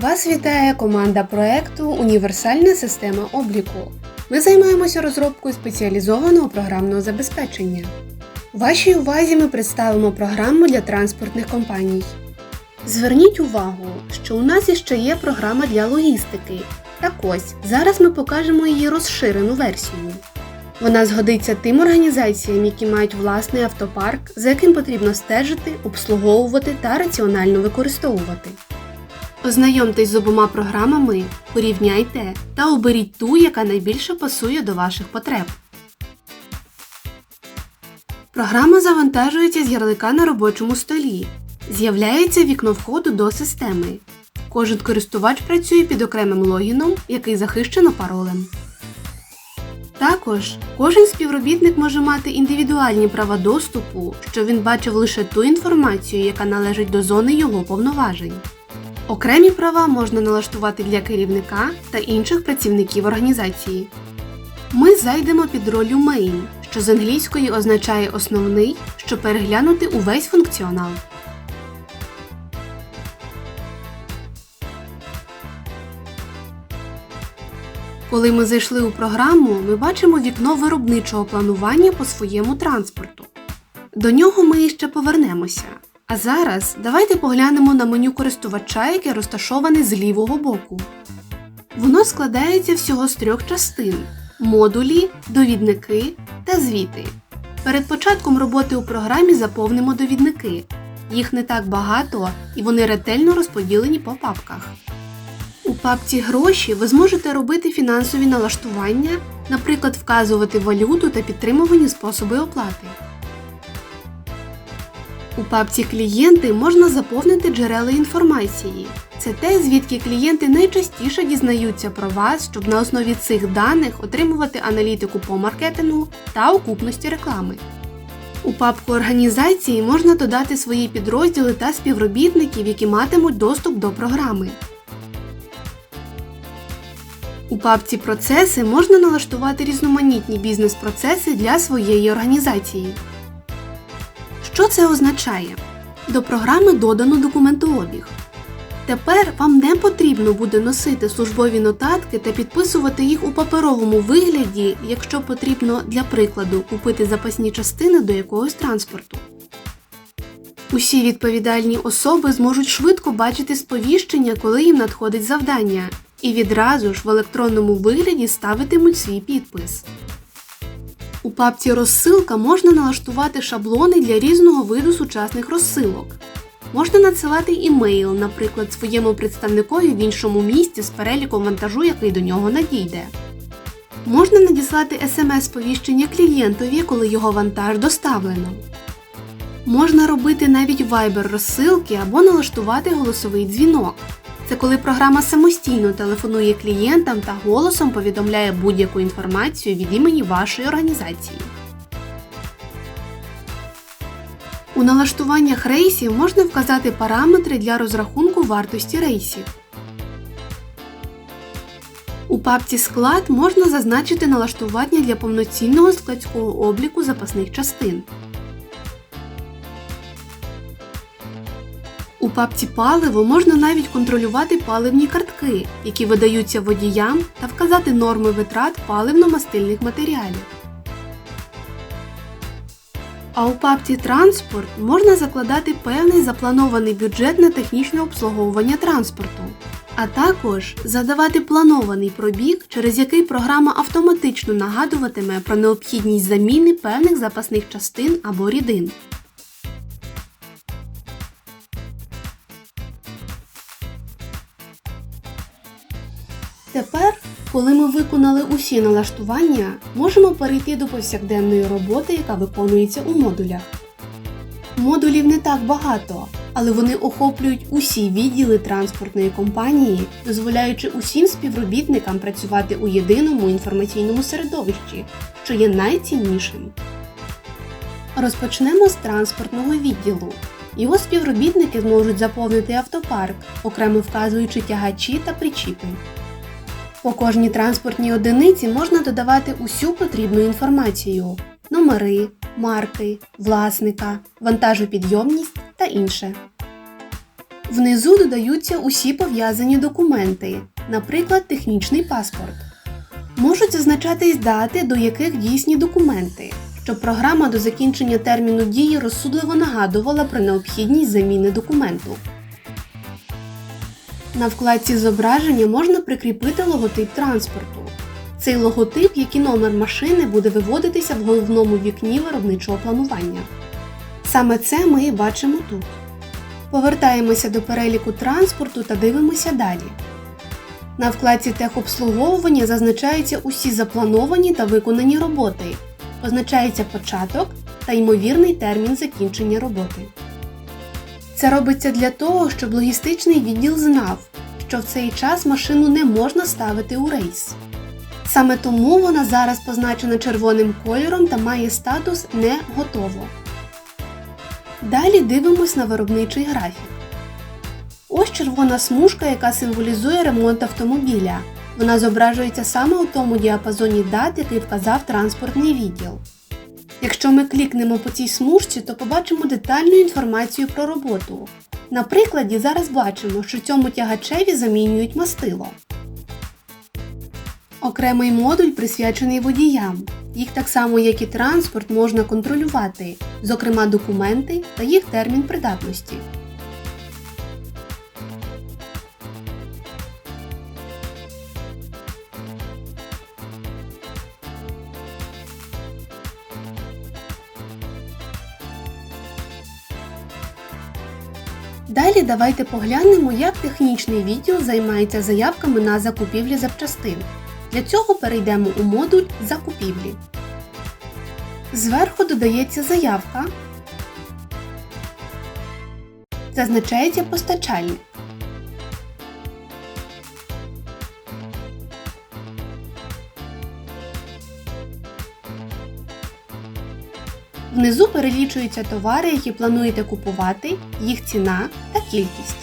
Вас вітає команда проекту Універсальна система обліку. Ми займаємося розробкою спеціалізованого програмного забезпечення. Вашій увазі ми представимо програму для транспортних компаній. Зверніть увагу, що у нас іще є програма для логістики. Так ось, зараз ми покажемо її розширену версію. Вона згодиться тим організаціям, які мають власний автопарк, за яким потрібно стежити, обслуговувати та раціонально використовувати. Ознайомтесь з обома програмами, порівняйте та оберіть ту, яка найбільше пасує до ваших потреб. Програма завантажується з ярлика на робочому столі. З'являється вікно входу до системи. Кожен користувач працює під окремим логіном, який захищено паролем. Також кожен співробітник може мати індивідуальні права доступу, щоб він бачив лише ту інформацію, яка належить до зони його повноважень. Окремі права можна налаштувати для керівника та інших працівників організації. Ми зайдемо під ролью Main, що з англійської означає основний, щоб переглянути увесь функціонал. Коли ми зайшли у програму, ми бачимо вікно виробничого планування по своєму транспорту. До нього ми іще повернемося. А зараз давайте поглянемо на меню користувача, яке розташоване з лівого боку. Воно складається всього з трьох частин: модулі, довідники та звіти. Перед початком роботи у програмі заповнимо довідники. Їх не так багато і вони ретельно розподілені по папках. У папці Гроші ви зможете робити фінансові налаштування, наприклад, вказувати валюту та підтримувані способи оплати. У папці Клієнти можна заповнити джерела інформації. Це те, звідки клієнти найчастіше дізнаються про вас, щоб на основі цих даних отримувати аналітику по маркетингу та окупності реклами. У папку організації можна додати свої підрозділи та співробітників, які матимуть доступ до програми. У папці Процеси можна налаштувати різноманітні бізнес-процеси для своєї організації. Що це означає? До програми додано документообіг. Тепер вам не потрібно буде носити службові нотатки та підписувати їх у паперовому вигляді, якщо потрібно для прикладу купити запасні частини до якогось транспорту. Усі відповідальні особи зможуть швидко бачити сповіщення, коли їм надходить завдання, і відразу ж в електронному вигляді ставитимуть свій підпис. У папці Розсилка можна налаштувати шаблони для різного виду сучасних розсилок. Можна надсилати імейл, наприклад, своєму представникові в іншому місті з переліком вантажу, який до нього надійде. Можна надіслати смс-сповіщення клієнтові, коли його вантаж доставлено. Можна робити навіть Viber розсилки або налаштувати голосовий дзвінок. Це коли програма самостійно телефонує клієнтам та голосом повідомляє будь-яку інформацію від імені вашої організації. У налаштуваннях рейсів можна вказати параметри для розрахунку вартості рейсів. У папці Склад можна зазначити налаштування для повноцінного складського обліку запасних частин. У папці Паливо можна навіть контролювати паливні картки, які видаються водіям, та вказати норми витрат паливно-мастильних матеріалів. А у папці Транспорт можна закладати певний запланований бюджет на технічне обслуговування транспорту, а також задавати планований пробіг, через який програма автоматично нагадуватиме про необхідність заміни певних запасних частин або рідин. Тепер, коли ми виконали усі налаштування, можемо перейти до повсякденної роботи, яка виконується у модулях. Модулів не так багато, але вони охоплюють усі відділи транспортної компанії, дозволяючи усім співробітникам працювати у єдиному інформаційному середовищі, що є найціннішим. Розпочнемо з транспортного відділу. Його співробітники зможуть заповнити автопарк, окремо вказуючи тягачі та причіпи. По кожній транспортній одиниці можна додавати усю потрібну інформацію номери, марки, власника, вантажопідйомність та інше. Внизу додаються усі пов'язані документи, наприклад, технічний паспорт. Можуть зазначатись дати, до яких дійсні документи, щоб програма до закінчення терміну дії розсудливо нагадувала про необхідність заміни документу. На вкладці зображення можна прикріпити логотип транспорту. Цей логотип, як і номер машини, буде виводитися в головному вікні виробничого планування. Саме це ми і бачимо тут. Повертаємося до переліку транспорту та дивимося далі. На вкладці техобслуговування зазначаються усі заплановані та виконані роботи, позначається початок та ймовірний термін закінчення роботи. Це робиться для того, щоб логістичний відділ знав, що в цей час машину не можна ставити у рейс. Саме тому вона зараз позначена червоним кольором та має статус не готово. Далі дивимось на виробничий графік. Ось червона смужка, яка символізує ремонт автомобіля. Вона зображується саме у тому діапазоні дат, який вказав транспортний відділ. Якщо ми клікнемо по цій смужці, то побачимо детальну інформацію про роботу. На прикладі зараз бачимо, що цьому тягачеві замінюють мастило. Окремий модуль присвячений водіям. Їх так само, як і транспорт, можна контролювати, зокрема документи та їх термін придатності. Далі давайте поглянемо, як технічний відділ займається заявками на закупівлі запчастин. Для цього перейдемо у модуль Закупівлі. Зверху додається заявка. Зазначається постачальник. Внизу перелічуються товари, які плануєте купувати, їх ціна та кількість.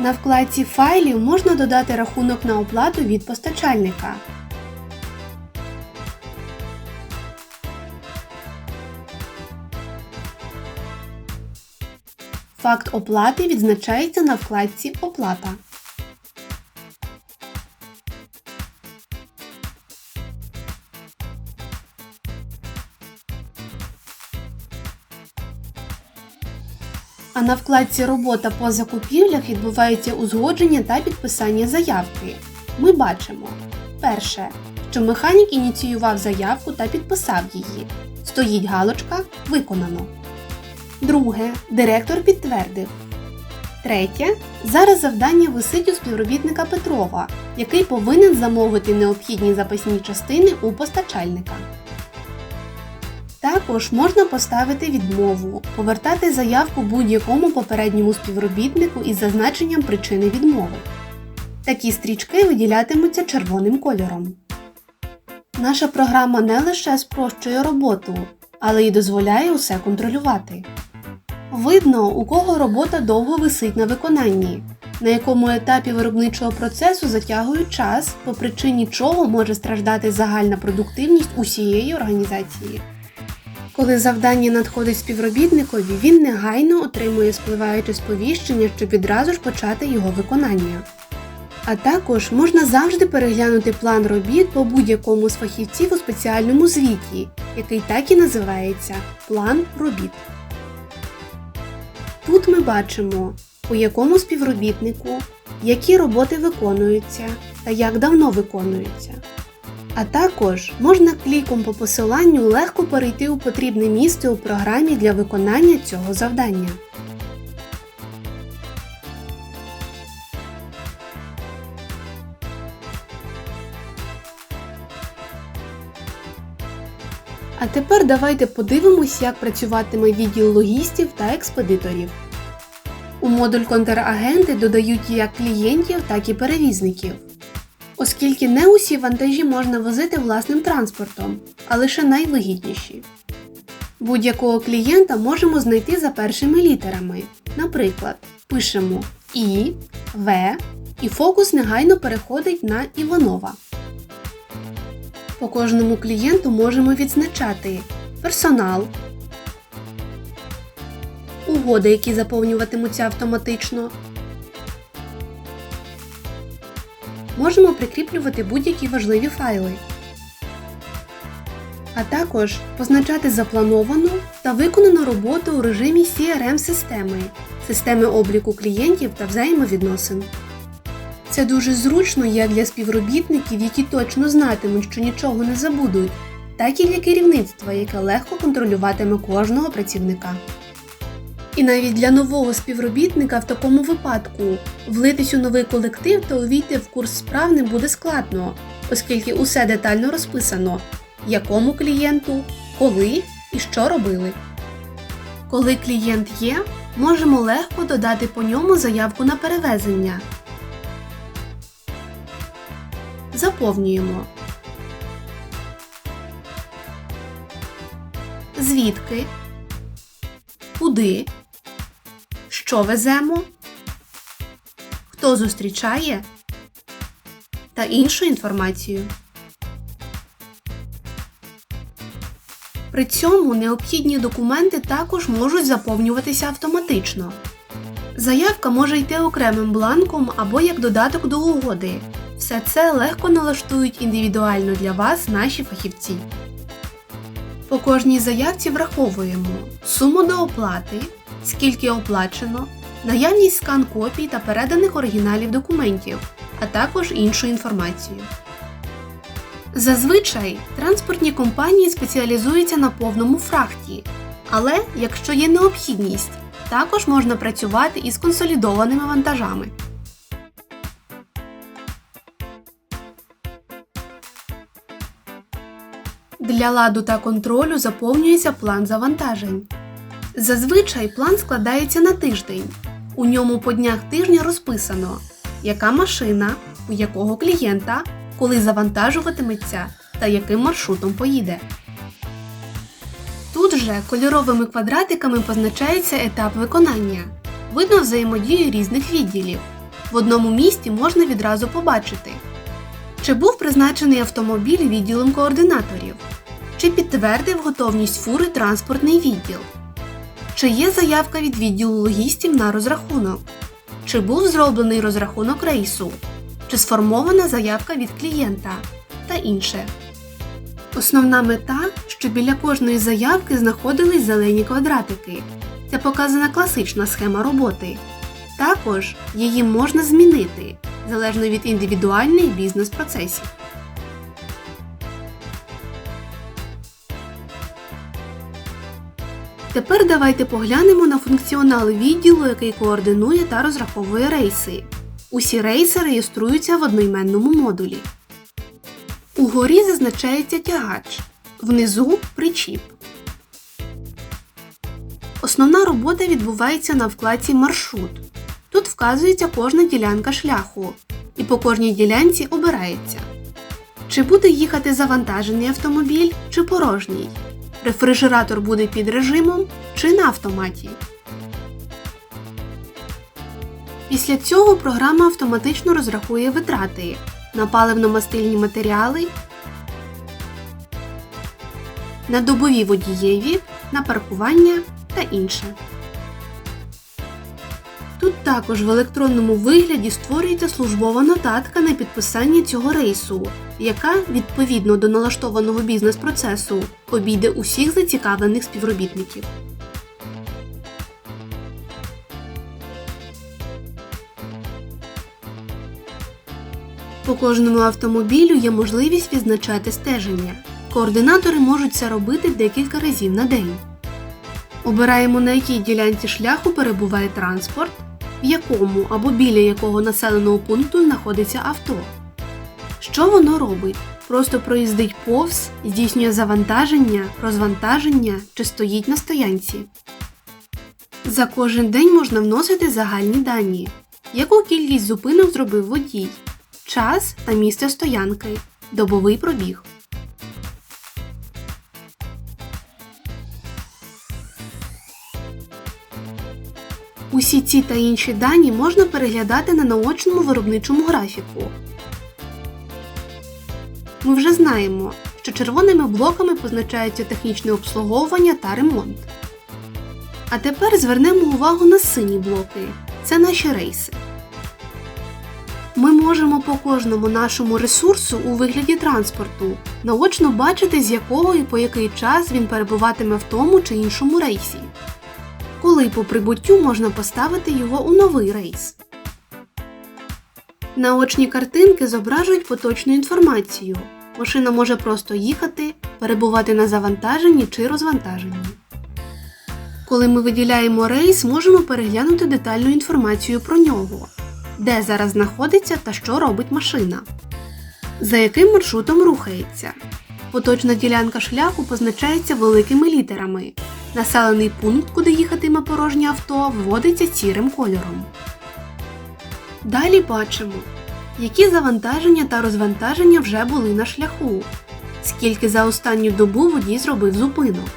На вкладці файлів можна додати рахунок на оплату від постачальника. Факт оплати відзначається на вкладці Оплата. На вкладці Робота по закупівлях відбувається узгодження та підписання заявки. Ми бачимо перше, що механік ініціював заявку та підписав її. Стоїть галочка Виконано. Друге. Директор підтвердив. Третє. Зараз завдання висить у співробітника Петрова, який повинен замовити необхідні запасні частини у постачальника. Також можна поставити відмову, повертати заявку будь-якому попередньому співробітнику із зазначенням причини відмови. Такі стрічки виділятимуться червоним кольором. Наша програма не лише спрощує роботу, але й дозволяє усе контролювати. Видно, у кого робота довго висить на виконанні, на якому етапі виробничого процесу затягують час, по причині чого може страждати загальна продуктивність усієї організації. Коли завдання надходить співробітникові, він негайно отримує спливаюче сповіщення, щоб відразу ж почати його виконання. А також можна завжди переглянути план робіт по будь-якому з фахівців у спеціальному звіті, який так і називається План робіт. Тут ми бачимо, у якому співробітнику, які роботи виконуються та як давно виконуються. А також можна кліком по посиланню легко перейти у потрібне місце у програмі для виконання цього завдання. А тепер давайте подивимось, як працюватиме відділ логістів та експедиторів. У модуль контрагенти додають як клієнтів, так і перевізників оскільки не усі вантажі можна возити власним транспортом, а лише найвигідніші. Будь-якого клієнта можемо знайти за першими літерами. Наприклад, пишемо І, В, і фокус негайно переходить на Іванова. По кожному клієнту можемо відзначати персонал, угоди, які заповнюватимуться автоматично. Можемо прикріплювати будь-які важливі файли, а також позначати заплановану та виконану роботу у режимі CRM-системи, системи обліку клієнтів та взаємовідносин. Це дуже зручно як для співробітників, які точно знатимуть, що нічого не забудуть, так і для керівництва, яке легко контролюватиме кожного працівника. І навіть для нового співробітника в такому випадку влитись у новий колектив та увійти в курс справ не буде складно, оскільки усе детально розписано, якому клієнту, коли і що робили. Коли клієнт є, можемо легко додати по ньому заявку на перевезення. Заповнюємо. Звідки? Куди? Що веземо? Хто зустрічає? Та іншу інформацію. При цьому необхідні документи також можуть заповнюватися автоматично. Заявка може йти окремим бланком або як додаток до угоди. Все це легко налаштують індивідуально для вас наші фахівці. По кожній заявці враховуємо суму до оплати, скільки оплачено, наявність скан копій та переданих оригіналів документів, а також іншу інформацію. Зазвичай транспортні компанії спеціалізуються на повному фрахті, але якщо є необхідність, також можна працювати із консолідованими вантажами. Для ладу та контролю заповнюється план завантажень. Зазвичай план складається на тиждень. У ньому по днях тижня розписано, яка машина, у якого клієнта, коли завантажуватиметься та яким маршрутом поїде. Тут же кольоровими квадратиками позначається етап виконання. Видно взаємодію різних відділів. В одному місці можна відразу побачити, чи був призначений автомобіль відділом координаторів, чи підтвердив готовність фури транспортний відділ, чи є заявка від відділу логістів на розрахунок, чи був зроблений розрахунок рейсу, чи сформована заявка від клієнта та інше. Основна мета, щоб біля кожної заявки знаходились зелені квадратики. Це показана класична схема роботи. Також її можна змінити залежно від індивідуальних бізнес-процесів. Тепер давайте поглянемо на функціонал відділу, який координує та розраховує рейси. Усі рейси реєструються в одноіменному модулі. Угорі зазначається тягач, внизу причіп. Основна робота відбувається на вкладці Маршрут. Тут вказується кожна ділянка шляху, і по кожній ділянці обирається, чи буде їхати завантажений автомобіль, чи порожній. Рефрижератор буде під режимом чи на автоматі. Після цього програма автоматично розрахує витрати на паливно-мастильні матеріали, на добові водієві, на паркування та інше. Також в електронному вигляді створюється службова нотатка на підписання цього рейсу, яка, відповідно до налаштованого бізнес-процесу, обійде усіх зацікавлених співробітників. По кожному автомобілю є можливість відзначати стеження. Координатори можуть це робити декілька разів на день. Обираємо, на якій ділянці шляху перебуває транспорт, в якому або біля якого населеного пункту знаходиться авто. Що воно робить? Просто проїздить повз, здійснює завантаження, розвантаження чи стоїть на стоянці. За кожен день можна вносити загальні дані, яку кількість зупинок зробив водій, час та місце стоянки, добовий пробіг. Усі ці та інші дані можна переглядати на наочному виробничому графіку. Ми вже знаємо, що червоними блоками позначається технічне обслуговування та ремонт. А тепер звернемо увагу на сині блоки. Це наші рейси. Ми можемо по кожному нашому ресурсу у вигляді транспорту наочно бачити, з якого і по який час він перебуватиме в тому чи іншому рейсі. Коли по прибуттю можна поставити його у новий рейс. Наочні картинки зображують поточну інформацію. Машина може просто їхати, перебувати на завантаженні чи розвантаженні. Коли ми виділяємо рейс, можемо переглянути детальну інформацію про нього, де зараз знаходиться та що робить машина, за яким маршрутом рухається. Поточна ділянка шляху позначається великими літерами. Населений пункт, куди їхатиме порожнє авто, вводиться сірим кольором. Далі бачимо, які завантаження та розвантаження вже були на шляху, скільки за останню добу водій зробив зупинок,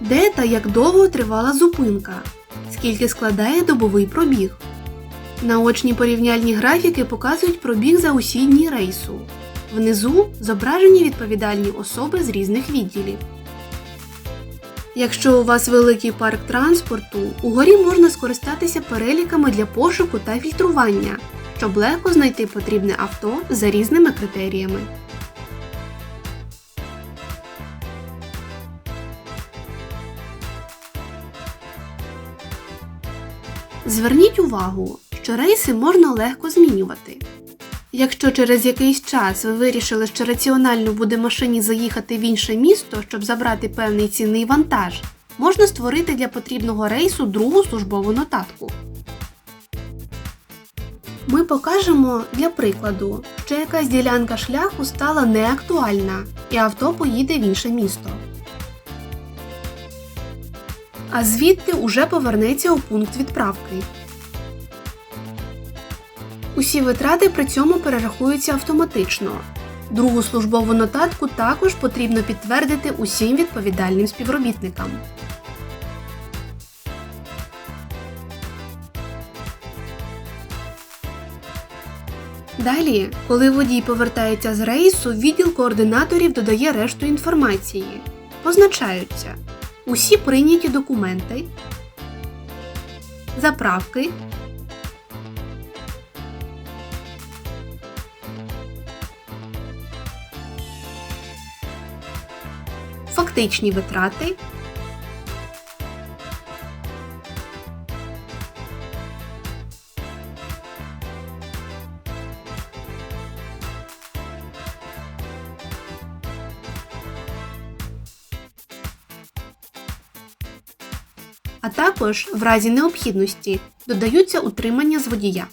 де та як довго тривала зупинка, скільки складає добовий пробіг. Наочні порівняльні графіки показують пробіг за усі дні рейсу. Внизу зображені відповідальні особи з різних відділів. Якщо у вас великий парк транспорту, угорі можна скористатися переліками для пошуку та фільтрування, щоб легко знайти потрібне авто за різними критеріями. Зверніть увагу, що рейси можна легко змінювати. Якщо через якийсь час ви вирішили, що раціонально буде машині заїхати в інше місто, щоб забрати певний цінний вантаж, можна створити для потрібного рейсу другу службову нотатку. Ми покажемо для прикладу, що якась ділянка шляху стала неактуальна і авто поїде в інше місто. А звідти уже повернеться у пункт відправки. Усі витрати при цьому перерахуються автоматично. Другу службову нотатку також потрібно підтвердити усім відповідальним співробітникам. Далі, коли водій повертається з рейсу, відділ координаторів додає решту інформації. Позначаються усі прийняті документи, заправки, фактичні витрати. А також, в разі необхідності, додаються утримання з водія.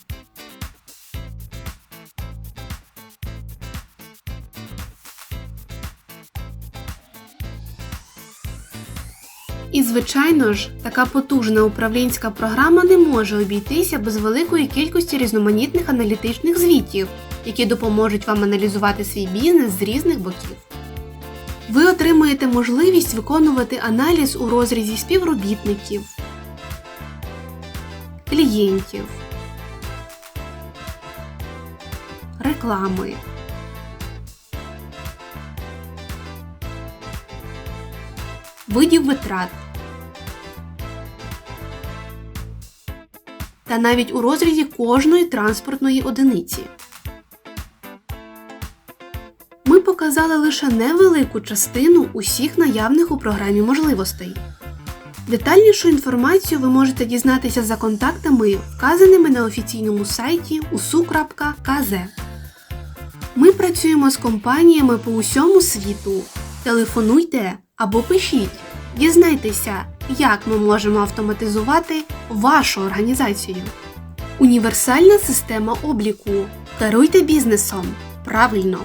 І, звичайно ж, така потужна управлінська програма не може обійтися без великої кількості різноманітних аналітичних звітів, які допоможуть вам аналізувати свій бізнес з різних боків. Ви отримаєте можливість виконувати аналіз у розрізі співробітників, клієнтів, реклами. Видів витрат та навіть у розрізі кожної транспортної одиниці. Ми показали лише невелику частину усіх наявних у програмі можливостей. Детальнішу інформацію ви можете дізнатися за контактами, вказаними на офіційному сайті usu.kz. Ми працюємо з компаніями по усьому світу. Телефонуйте або пишіть. Дізнайтеся, як ми можемо автоматизувати вашу організацію. Універсальна система обліку. Керуйте бізнесом правильно.